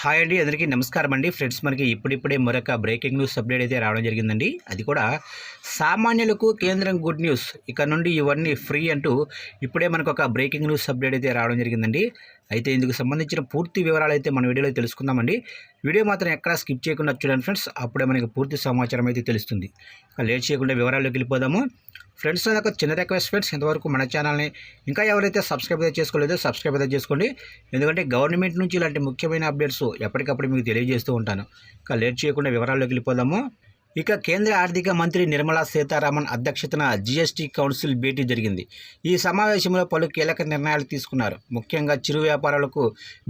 Hi అండి అందరికీ నమస్కారం అండి. ఫ్రెండ్స్ మనకి ఇప్పుడిప్పుడే మరొక బ్రేకింగ్ న్యూస్ అప్డేట్ అయితే రావడం జరిగిందండి. అది కూడా సామాన్యులకు కేంద్రం గుడ్ న్యూస్. ఇక నుండి ఇవన్నీ ఫ్రీ అంటూ ఇప్పుడే మనకు ఒక బ్రేకింగ్ న్యూస్ అప్డేట్ అయితే రావడం జరిగిందండి. అయితే ఇందుకు సంబంధించిన పూర్తి వివరాలు అయితే మన వీడియోలో తెలుసుకుందామండి. వీడియో మాత్రం ఎక్కడా స్కిప్ చేయకుండా చూడండి ఫ్రెండ్స్. అప్పుడే మనకి పూర్తి సమాచారం అయితే తెలుస్తుంది. లేట్ చేయకుండా వివరాల్లోకి వెళ్ళిపోదాము. ఫ్రెండ్స్ నాకు చిన్న రిక్వెస్ట్ ఫ్రెండ్స్ ఇంతవరకు మన ఛానల్ని ఇంకా ఎవరైతే సబ్స్క్రైబ్ అయితే చేసుకోలేదో సబ్స్క్రైబ్ అయితే చేసుకోండి. ఎందుకంటే గవర్నమెంట్ నుంచి ఇలాంటి ముఖ్యమైన అప్డేట్స్ ఎప్పటికప్పుడు మీకు తెలియజేస్తూ ఉంటాను. ఇంకా లేట్ చేయకుండా వివరాల్లోకి వెళ్ళిపోదాము. ఇక కేంద్ర ఆర్థిక మంత్రి నిర్మలా సీతారామన్ అధ్యక్షతన జీఎస్టీ కౌన్సిల్ భేటీ జరిగింది. ఈ సమావేశంలో పలు కీలక నిర్ణయాలు తీసుకున్నారు. ముఖ్యంగా చిరు వ్యాపారాలకు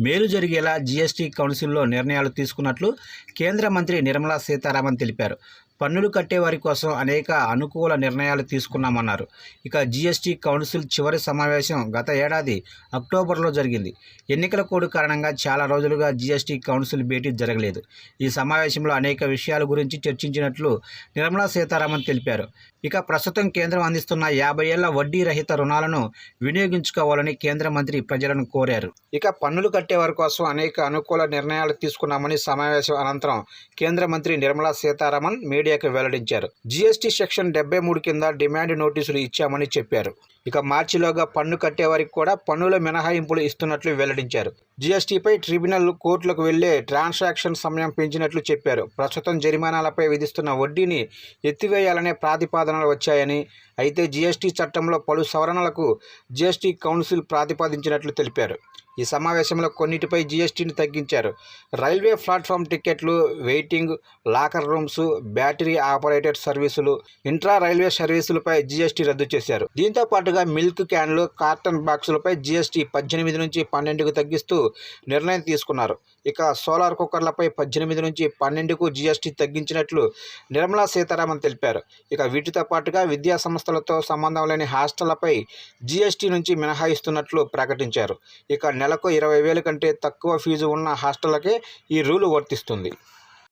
మేలు జరిగేలా జీఎస్టీ కౌన్సిల్లో నిర్ణయాలు తీసుకున్నట్లు కేంద్ర మంత్రి నిర్మలా సీతారామన్ తెలిపారు. పన్నులు కట్టేవారి కోసం అనేక అనుకూల నిర్ణయాలు తీసుకున్నామన్నారు. ఇక జీఎస్టీ కౌన్సిల్ చివరి సమావేశం గత ఏడాది అక్టోబర్లో జరిగింది. ఎన్నికల కోడ్ కారణంగా చాలా రోజులుగా జీఎస్టీ కౌన్సిల్ భేటీ జరగలేదు. ఈ సమావేశంలో అనేక విషయాల గురించి చర్చించినట్లు నిర్మలా సీతారామన్ తెలిపారు. ఇక ప్రస్తుతం కేంద్రం అందిస్తున్న యాభై ఏళ్ళ వడ్డీ రహిత రుణాలను వినియోగించుకోవాలని కేంద్ర మంత్రి ప్రజలను కోరారు. ఇక పన్నులు కట్టేవారి కోసం అనేక అనుకూల నిర్ణయాలు తీసుకున్నామని సమావేశం అనంతరం కేంద్ర మంత్రి నిర్మలా సీతారామన్ మీడియాకు వెల్లడించారు. జీఎస్టీ సెక్షన్ డెబ్బై మూడు కింద డిమాండ్ నోటీసులు ఇచ్చామని చెప్పారు. ఇక మార్చిలోగా పన్ను కట్టేవారికి కూడా పన్నుల మినహాయింపులు ఇస్తున్నట్లు వెల్లడించారు. జీఎస్టీపై ట్రిబ్యునల్ కోర్టులకు వెళ్ళే ట్రాన్సాక్షన్ సమయం పెంచినట్లు చెప్పారు. ప్రస్తుతం జరిమానాలపై విధిస్తున్న వడ్డీని ఎత్తివేయాలనే ప్రతిపాదనలు వచ్చాయని అయితే జీఎస్టీ చట్టంలో పలు సవరణలకు జీఎస్టీ కౌన్సిల్ ప్రతిపాదించినట్లు తెలిపారు. ఈ సమావేశంలో కొన్నిటిపై జీఎస్టీని తగ్గించారు. రైల్వే ప్లాట్ఫామ్ టికెట్లు waiting locker rooms battery operated సర్వీసులు ఇంట్రా రైల్వే సర్వీసులపై జీఎస్టీ రద్దు చేశారు. దీంతో పాటుగా మిల్క్ క్యాన్లు కార్టన్ బాక్సులపై జీఎస్టీ పద్దెనిమిది నుంచి పన్నెండుకు తగ్గిస్తూ నిర్ణయం తీసుకున్నారు. ఇక సోలార్ కుక్కర్లపై పద్దెనిమిది నుంచి పన్నెండుకు జీఎస్టీ తగ్గించినట్లు నిర్మలా సీతారామన్ తెలిపారు. ఇక వీటితో పాటుగా విద్యా సంస్థలతో సంబంధం లేని హాస్టళ్ళపై జీఎస్టీ నుంచి మినహాయిస్తున్నట్లు ప్రకటించారు. ఇక నెలకు ఇరవై వేల కంటే తక్కువ ఫీజు ఉన్న హాస్టళ్ళకే ఈ రూలు వర్తిస్తుంది.